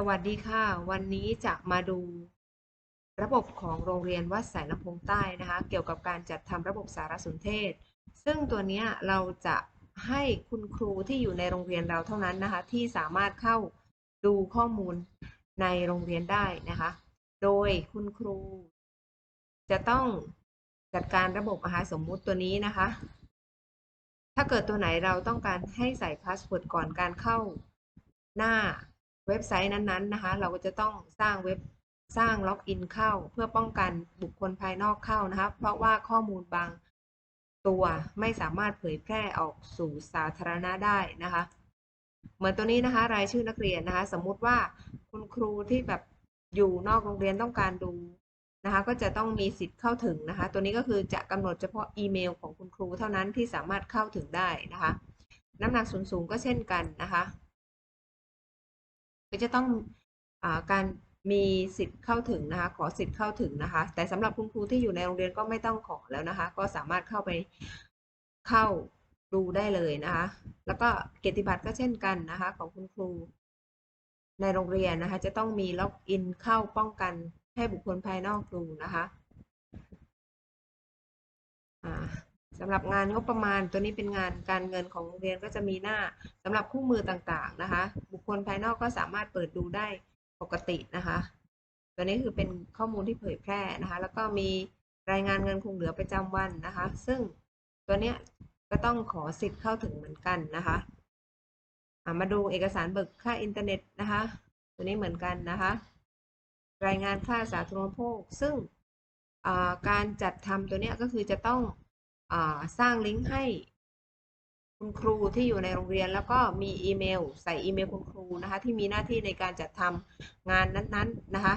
สวัสดีค่ะ วันนี้จะมาดู ระบบของโรงเรียนวัดสายลำพงใต้นะคะ เกี่ยวกับการจัดทำระบบสารสนเทศ ซึ่งตัวนี้เราจะให้คุณครูที่อยู่ในโรงเรียนเราเท่านั้นนะคะ ที่สามารถเข้าดูข้อมูลในโรงเรียนได้นะคะ โดยคุณครู จะต้องจัดการระบบอาหารสมมุติตัวนี้นะคะ ถ้าเกิดตัวไหนเราต้องการให้ใส่พาสเวิร์ดก่อนการเข้าหน้า เว็บไซต์นั้นๆนะคะ เราก็จะต้องสร้างเว็บสร้างล็อกอินเข้า เพื่อป้องกันบุคคลภายนอกเข้านะคะ เพราะว่าข้อมูลบางตัวไม่สามารถเผยแพร่ออกสู่สาธารณะได้นะคะ เหมือนตัวนี้นะคะ รายชื่อนักเรียนนะคะ สมมุติว่าคุณครูที่แบบอยู่นอกโรงเรียนต้องการดูนะคะ ก็จะต้องมีสิทธิ์เข้าถึงนะคะ ตัวนี้ก็คือจะกำหนดเฉพาะอีเมลของคุณครูเท่านั้นที่สามารถเข้าถึงได้นะคะ น้ำหนักสูงก็เช่นกันนะคะ จะต้องอการมีสิทธิ์เข้าถึงนะคะขอสิทธิ์เข้าถึงนะคะ แต่สำหรับคุณครูที่อยู่ในโรงเรียนก็ไม่ต้องขอแล้วนะคะ ก็สามารถเข้าไปเข้าดูได้เลยนะคะ แล้วก็เกียรติบัตรก็เช่นกันนะคะ ของคุณครูในโรงเรียนนะคะ จะต้องมีล็อกอินเข้าป้องกันให้บุคคลภายนอกดูนะคะ สำหรับงานงบประมาณตัวนี้เป็นงานการเงินของโรงเรียนก็จะมีหน้าสำหรับคู่มือต่างๆนะคะ บุคคลภายนอกก็สามารถเปิดดูได้ปกตินะคะ ตัวนี้คือเป็นข้อมูลที่เผยแพร่นะคะ แล้วก็มีรายงานเงินคงเหลือประจำวันนะคะ ซึ่งตัวเนี้ยก็ต้องขอสิทธิ์เข้าถึงเหมือนกันนะคะมาดูเอกสารเบิกค่าอินเทอร์เน็ตนะคะ ตัวนี้เหมือนกันนะคะ รายงานค่าสาธารณูปโภคซึ่งการจัดทำตัวนี้ก็คือจะต้อง สร้างลิงก์ให้คุณครูที่อยู่ในโรงเรียนแล้วก็มีอีเมล ใส่อีเมลคุณครูนะคะที่มีหน้าที่ในการจัดทำงานนั้นๆนะคะ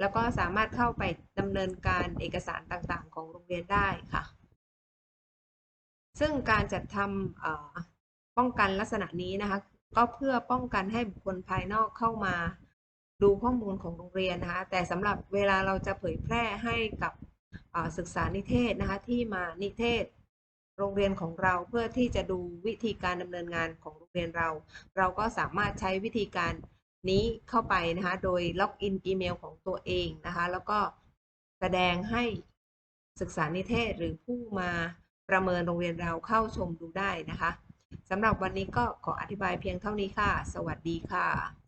แล้วก็สามารถเข้าไปดำเนินการเอกสารต่างๆ ของโรงเรียนได้ค่ะ ซึ่งการจัดทำป้องกันลักษณะนี้นะคะ ก็เพื่อป้องกันให้บุคคลภายนอกเข้ามาดูข้อมูลของโรงเรียนนะคะ แต่สำหรับเวลาเราจะเผยแพร่ให้กับ ศึกษานิเทศนะคะที่มานิเทศ โรงเรียนของเราเพื่อที่จะดูวิธีการดำเนินงานของโรงเรียนเรา เราก็สามารถใช้วิธีการนี้เข้าไปนะคะโดยล็อกอินอีเมลของตัวเองนะคะแล้วก็แสดงให้ศึกษานิเทศหรือผู้มาประเมินโรงเรียนเราเข้าชมดูได้นะคะสำหรับวันนี้ก็ขออธิบายเพียงเท่านี้ค่ะ สวัสดีค่ะ